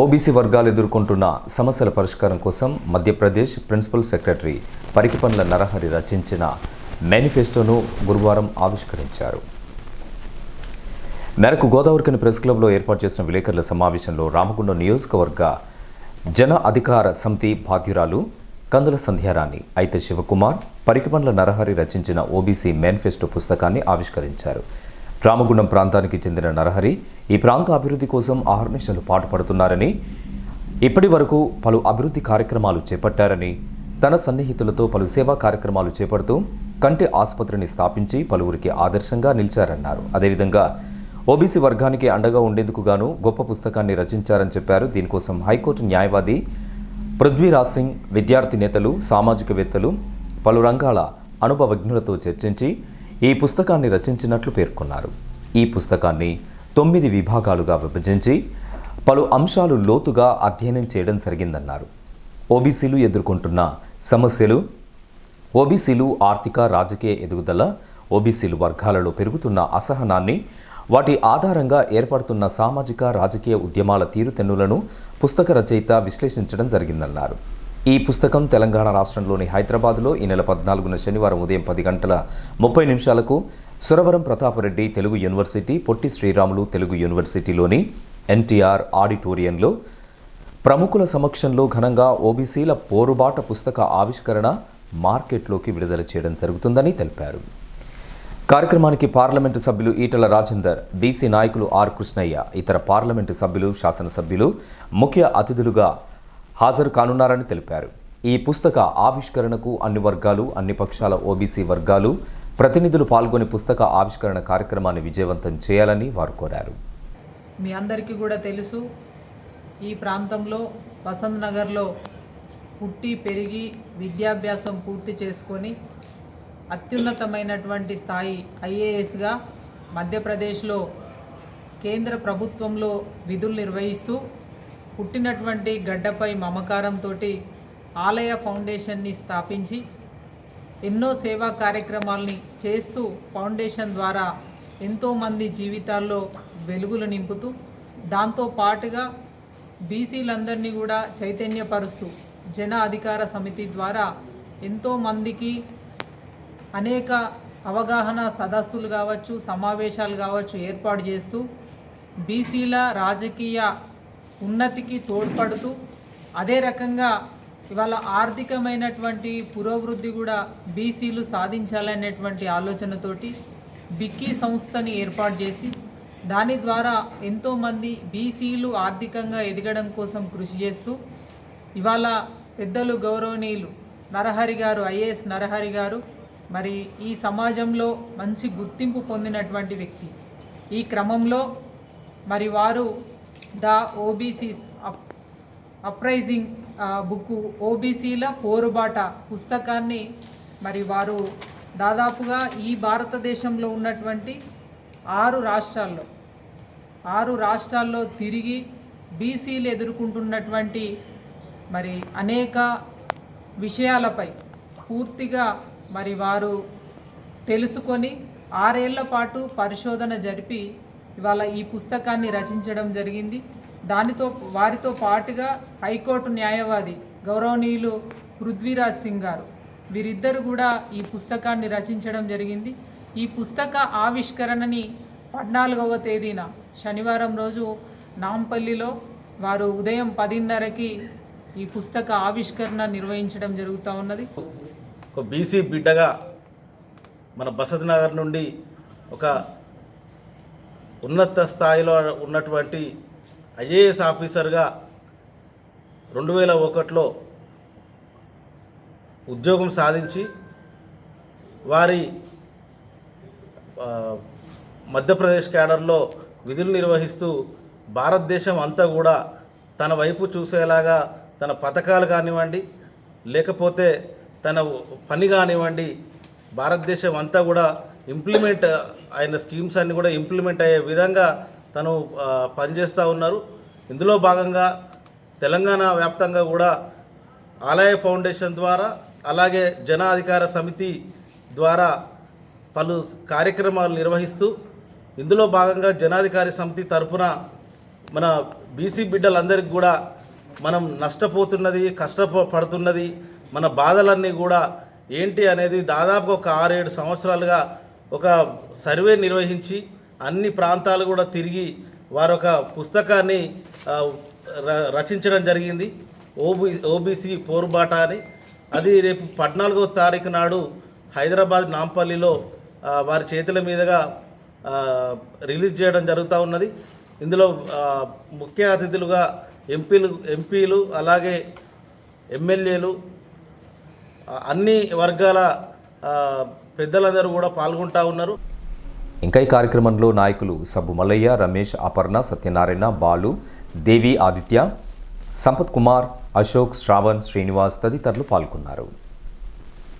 OBC వర్గాలు ఎదుర్కొంటున్న సమస్యల పరిష్కారం కోసం మధ్యప్రదేశ్ ప్రిన్సిపల్ సెక్రటరీ పరికిపండ్ల నరహరి రచించిన మేనిఫెస్టోను గురువారం ఆవిష్కరించారు. మేరకు గోదావరికని ప్రెస్ క్లబ్లో ఏర్పాటు చేసిన విలేకరుల సమావేశంలో రామగుండం నియోజకవర్గ జన అధికార సమితి బాధ్యురాలు కందుల సంధ్యారాణి అయితే శివకుమార్ పరికిపండ్ల నరహరి రచించిన ఓబీసీ మేనిఫెస్టో పుస్తకాన్ని ఆవిష్కరించారు. రామగుండం ప్రాంతానికి చెందిన నరహరి ఈ ప్రాంత అభివృద్ధి కోసం ఆహర్నిశలు పాటుపడుతున్నారని ఇప్పటి వరకు పలు అభివృద్ధి కార్యక్రమాలు చేపట్టారని తన సన్నిహితులతో పలు సేవా కార్యక్రమాలు చేపడుతూ కంటి ఆసుపత్రిని స్థాపించి పలువురికి ఆదర్శంగా నిలిచారన్నారు. అదేవిధంగా ఓబీసీ వర్గానికి అండగా ఉండేందుకు గాను గొప్ప పుస్తకాన్ని రచించారని చెప్పారు. దీనికోసం హైకోర్టు న్యాయవాది పృథ్వీరాజ్ సింగ్ విద్యార్థి నేతలు సామాజికవేత్తలు పలు రంగాల అనుభవజ్ఞులతో చర్చించి ఈ పుస్తకాన్ని రచించినట్లు పేర్కొన్నారు. ఈ పుస్తకాన్ని తొమ్మిది విభాగాలుగా విభజించి పలు అంశాలు లోతుగా అధ్యయనం చేయడం జరిగిందన్నారు. ఓబీసీలు ఎదుర్కొంటున్న సమస్యలు ఓబీసీలు ఆర్థిక రాజకీయ ఎదుగుదల ఓబీసీలు వర్గాలలో పెరుగుతున్న అసహనాన్ని వాటి ఆధారంగా ఏర్పడుతున్న సామాజిక రాజకీయ ఉద్యమాల తీరుతెన్నులను పుస్తక రచయిత విశ్లేషించడం జరిగిందన్నారు. ఈ పుస్తకం తెలంగాణ రాష్ట్రంలోని హైదరాబాద్లో ఈ నెల పద్నాలుగున శనివారం ఉదయం పది గంటల ముప్పై నిమిషాలకు సురవరం ప్రతాపరెడ్డి తెలుగు యూనివర్సిటీ పొట్టి శ్రీరాములు తెలుగు యూనివర్సిటీలోని ఎన్టీఆర్ ఆడిటోరియంలో ప్రముఖుల సమక్షంలో ఘనంగా ఓబీసీల పోరుబాట పుస్తక ఆవిష్కరణ మార్కెట్లోకి విడుదల చేయడం జరుగుతుందని తెలిపారు. కార్యక్రమానికి పార్లమెంటు సభ్యులు ఈటల రాజేందర్ బీసీ నాయకులు ఆర్ కృష్ణయ్య ఇతర పార్లమెంటు సభ్యులు శాసనసభ్యులు ముఖ్య అతిథులుగా హాజరు కానున్నారని తెలిపారు. ఈ పుస్తక ఆవిష్కరణకు అన్ని వర్గాలు అన్ని పక్షాల ఓబీసీ వర్గాలు ప్రతినిధులు పాల్గొని పుస్తక ఆవిష్కరణ కార్యక్రమాన్ని విజయవంతం చేయాలని వారు కోరారు. మీ అందరికీ కూడా తెలుసు ఈ ప్రాంతంలో వసంత్ నగర్లో పుట్టి పెరిగి విద్యాభ్యాసం పూర్తి చేసుకొని అత్యున్నతమైనటువంటి స్థాయి ఐఏఎస్గా మధ్యప్రదేశ్లో కేంద్ర ప్రభుత్వంలో విధులు నిర్వహిస్తూ పుట్టినటువంటి గడ్డపై మమకారంతో ఆలయ ఫౌండేషన్ని స్థాపించి ఎన్నో సేవా కార్యక్రమాల్ని చేస్తూ ఫౌండేషన్ ద్వారా ఎంతోమంది జీవితాల్లో వెలుగులు నింపుతూ దాంతో పాటుగా బీసీలందరినీ కూడా చైతన్యపరుస్తూ జన అధికార సమితి ద్వారా ఎంతోమందికి అనేక అవగాహన సదస్సులు కావచ్చు సమావేశాలు కావచ్చు ఏర్పాటు చేస్తూ బీసీల రాజకీయ ఉన్నతికి తోడ్పడుతూ అదే రకంగా ఇవాళ ఆర్థికమైనటువంటి పురోభివృద్ధి కూడా బీసీలు సాధించాలనేటువంటి ఆలోచనతోటి బిక్కీ సంస్థని ఏర్పాటు చేసి దాని ద్వారా ఎంతోమంది బీసీలు ఆర్థికంగా ఎదగడం కోసం కృషి చేస్తూ ఇవాళ పెద్దలు గౌరవనీయులు నరహరి గారు ఐఏఎస్ నరహరి గారు మరి ఈ సమాజంలో మంచి గుర్తింపు పొందినటువంటి వ్యక్తి. ఈ క్రమంలో మరి వారు the OBCs up uprising book ఓబీసీల పోరుబాట పుస్తకాన్ని మరి వారు దాదాపుగా ఈ భారతదేశంలో ఉన్నటువంటి ఆరు రాష్ట్రాల్లో ఆరు రాష్ట్రాల్లో తిరిగి బీసీలు ఎదుర్కొంటున్నటువంటి మరి అనేక విషయాలపై పూర్తిగా మరి వారు తెలుసుకొని ఆరేళ్ళ పాటు పరిశోధన జరిపి ఇవాళ ఈ పుస్తకాన్ని రచించడం జరిగింది. దానితో వారితో పాటుగా హైకోర్టు న్యాయవాది గౌరవనీయులు పృథ్వీరాజ్ సింగ్ గారు. వీరిద్దరు కూడా ఈ పుస్తకాన్ని రచించడం జరిగింది. ఈ పుస్తక ఆవిష్కరణని పద్నాలుగవ తేదీన శనివారం రోజు నాంపల్లిలో వారు ఉదయం పదిన్నరకి ఈ పుస్తక ఆవిష్కరణ నిర్వహించడం జరుగుతూ ఉన్నది. ఒక బీసీ బిడ్డగా మన బసత్ నగర్ నుండి ఒక ఉన్నత స్థాయిలో ఉన్నటువంటి ఐఏఎస్ ఆఫీసర్గా రెండు వేల ఒకటిలో ఉద్యోగం సాధించి వారి మధ్యప్రదేశ్ క్యాడర్లో విధులు నిర్వహిస్తూ భారతదేశం అంతా కూడా తన వైపు చూసేలాగా తన పథకాలు కానివ్వండి లేకపోతే తన పని కానివ్వండి భారతదేశం అంతా కూడా ఇంప్లిమెంట్ అయిన స్కీమ్స్ అన్నీ కూడా ఇంప్లిమెంట్ అయ్యే విధంగా తను పనిచేస్తూ ఉన్నారు. ఇందులో భాగంగా తెలంగాణ వ్యాప్తంగా కూడా ఆలయ ఫౌండేషన్ ద్వారా అలాగే జన అధికార సమితి ద్వారా పలు కార్యక్రమాలు నిర్వహిస్తూ ఇందులో భాగంగా జనాధికారి సమితి తరపున మన బీసీ బిడ్డలందరికీ కూడా మనం నష్టపోతున్నది కష్టపడుతున్నది మన బాధలన్నీ కూడా ఏంటి అనేది దాదాపు ఒక ఆరేడు సంవత్సరాలుగా ఒక సర్వే నిర్వహించి అన్ని ప్రాంతాలు కూడా తిరిగి వారొక పుస్తకాన్ని ర- రచించడం జరిగింది. ఓబీ ఓబీసీ పోరుబాట అని. అది రేపు పద్నాలుగో తారీఖు నాడు హైదరాబాద్ నాంపల్లిలో వారి చేతుల మీదుగా రిలీజ్ చేయడం జరుగుతూ ఉన్నది. ఇందులో ముఖ్య అతిథులుగా ఎంపీలు ఎంపీలు అలాగే ఎమ్మెల్యేలు అన్ని వర్గాల పెద్దలందరూ కూడా పాల్గొంటా ఉన్నారు. ఇంకా ఈ కార్యక్రమంలో నాయకులు సబ్బు మల్లయ్య రమేష్ అపర్ణ సత్యనారాయణ బాలు దేవి ఆదిత్య సంపత్ కుమార్ అశోక్ శ్రావణ్ శ్రీనివాస్ తదితరులు పాల్గొన్నారు.